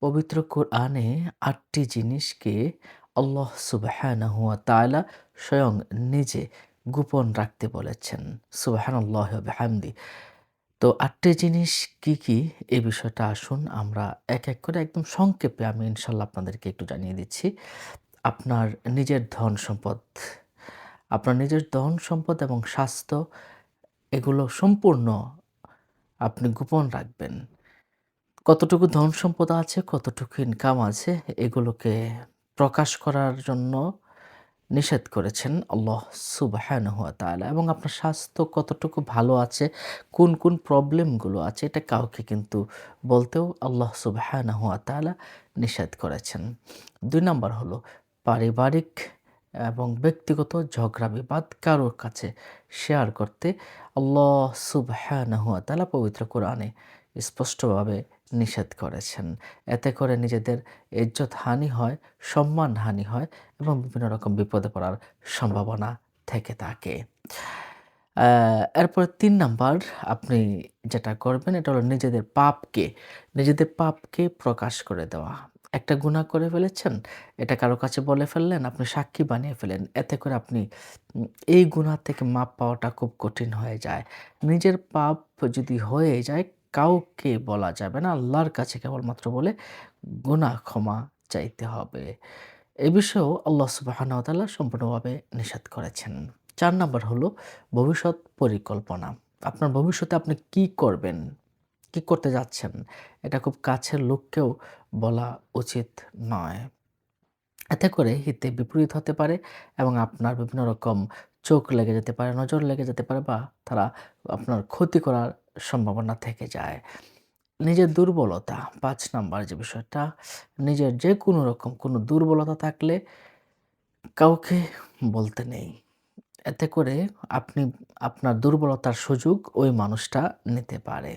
পবিত্র কোরআনে আটটি জিনিসকে আল্লাহ সুবহানাহু ওয়া তাআলা স্বয়ং নিজে গোপন রাখতে বলেছেন। সুবহানাল্লাহি ওয়া বিহামদি। তো আটটি জিনিস কি, কি? এই বিষয়টা আসুন আমরা এক, এক করে একদম সংক্ষেপে আমি ইনশাল্লাহ আপনাদেরকে একটু জানিয়ে দিচ্ছি। আপনার নিজের ধন-সম্পদ, আপনার নিজের ধন-সম্পদ এবং স্বাস্থ্য এগুলো সম্পূর্ণ আপনি গোপন রাখবেন। কতটুকু ধন-সম্পদ আছে, কতটুকু ইনকাম আছে এগুলোকে প্রকাশ করার জন্য নিষেধ করেছেন আল্লাহ সুবহানাহু ওয়া তাআলা এবং আপনার স্বাস্থ্য কতটুকু ভালো আছে, কোন, কোন প্রবলেমগুলো আছে এটা কাউকে কিন্তু বলতেও আল্লাহ সুবহানাহু ওয়া তাআলা নিষেধ করেছেন। দুই নম্বর হলো পারিবারিক এবং ব্যক্তিগত ঝগড়া বিবাদ কারোর কাছে শেয়ার করতে আল্লাহ সুবহানাহু ওয়া তাআলা পবিত্র কোরআনে স্পষ্টভাবে নিষেধ করেছেন। এতে করে নিজেদের ইজ্জত হানি হয়, সম্মান হানি হয় এবং বিভিন্ন রকম বিপদে পড়ার সম্ভাবনা থেকে থাকে। এরপরে ৩ নাম্বার আপনি যেটা করবেন এটা হলো নিজেদের পাপকে, নিজেদের পাপকে প্রকাশ করে দেওয়া। একটা গুনাহ করে ফেলেছেন, এটা কারও কাছে বলে ফেললেন, আপনি সাক্ষী বানিয়ে ফেলেন এতে করে আপনি এই গুনাহ থেকে মাপ পাওয়াটা খুব কঠিন হয়ে যায়। নিজের পাপ যদি হয়ে যায় কাউকে বলা যাবে না। আল্লাহর কাছে কেবলমাত্র বলে গুনাহ ক্ষমা চাইতে হবে। এ বিষয়েও আল্লাহ সুবহানাহু ওয়া সম্পূর্ণভাবে নিষেধ করেছেন। চার নাম্বার হলো ভবিষ্যৎ পরিকল্পনা। আপনার ভবিষ্যতে আপনি কি করবেন? কি করতে যাচ্ছেন? এটা খুব কাছের লোককেও বলা উচিত নয়। এতে করে হিতে বিপরীত হতে পারে এবং আপনার বিভিন্ন রকম চোখ লেগে যেতে পারে, নজর লেগে যেতে পারে বা তারা আপনার ক্ষতি করার সম্ভাবনা থেকে যায়। নিজের দুর্বলতা পাঁচ নাম্বার যে বিষয়টা, নিজের যে কোনো রকম কোনো দুর্বলতা থাকলে কাউকে বলতে নেই। এতে করে আপনি আপনার দুর্বলতার সুযোগ ওই মানুষটা নিতে পারে।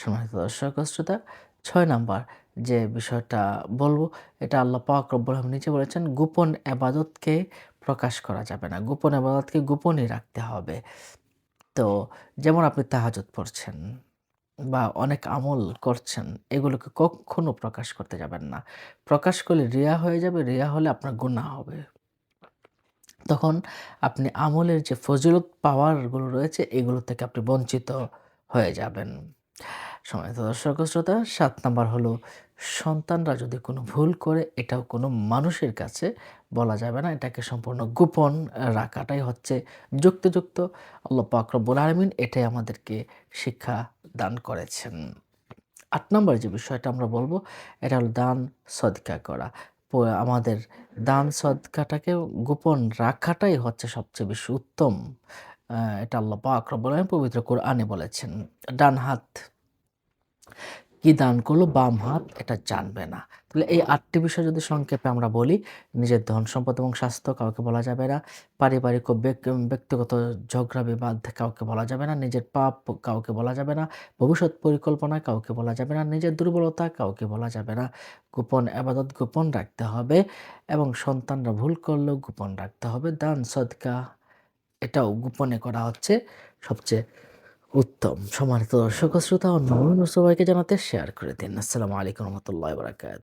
সম্মানিত দর্শক শ্রোতা ৬ নাম্বার যে বিষয়টা বলব এটা আল্লাহ পাক রব্বুল আলামিন নিজে বলেছেন গোপন এবাদতকে প্রকাশ করা যাবে না। গোপন এবাদতকে গোপনই রাখতে হবে। তো যেমন আপনি তাহাজত পড়ছেন বা অনেক আমল করছেন এগুলোকে কক্ষনো প্রকাশ করতে যাবেন না। প্রকাশ করলে রিয়া হয়ে যাবে, রিয়া হলে আপনার গুনাহ হবে। তখন আপনি আমলের যে ফজিলত পাওয়ারগুলো রয়েছে এগুলো থেকে আপনি বঞ্চিত হয়ে যাবেন। সম্মানিত দর্শক শ্রোতা ৭ নাম্বার হলো, সন্তানরা যদি কোনো ভুল করে, এটাও কোনো মানুষের কাছে বলা যাবে না। এটাকে সম্পূর্ণ গোপন রাখাটাই হচ্ছে যুক্তিযুক্ত। আল্লাহ পাক রব্বুল আলামিন এটাই আমাদেরকে শিক্ষা দান করেছেন। আট নম্বর যে বিষয়টা আমরা বলব, এটা হলো দান সদকা করা। আমাদের দান সদকাটাকে গোপন রাখাটাই হচ্ছে সবচেয়ে বেশি উত্তম। এটা আল্লাহ পাক রব্বুল পবিত্র কোরআনে বলেছেন। ডান হাত কি দান করল, বাম হাত এটা জানবে না। তাহলে এই আটটি বিষয় যদি সংক্ষেপে আমরা বলি, নিজের ধন-সম্পদ এবং স্বাস্থ্য কাউকে বলা যাবে না। পারিবারিক ও ব্যক্তিগত ঝগড়া বিবাদ কাউকে বলা যাবে না। নিজের পাপ কাউকে বলা যাবে না। ভবিষ্যৎ পরিকল্পনা কাউকে বলা যাবে না। নিজের দুর্বলতা কাউকে বলা যাবে না। গোপন এবাদত গোপন রাখতে হবে এবং সন্তানরা ভুল করলেও গোপন রাখতে হবে। দান সদকা এটাও গোপনে করা হচ্ছে সবচেয়ে উত্তম। সম্মানিত দর্শক শ্রোতা অন্য সবাইকে জানাতে শেয়ার করে দিন। আসসালামু আলাইকুম রহমতুল্লাহ বারাকাতুহু।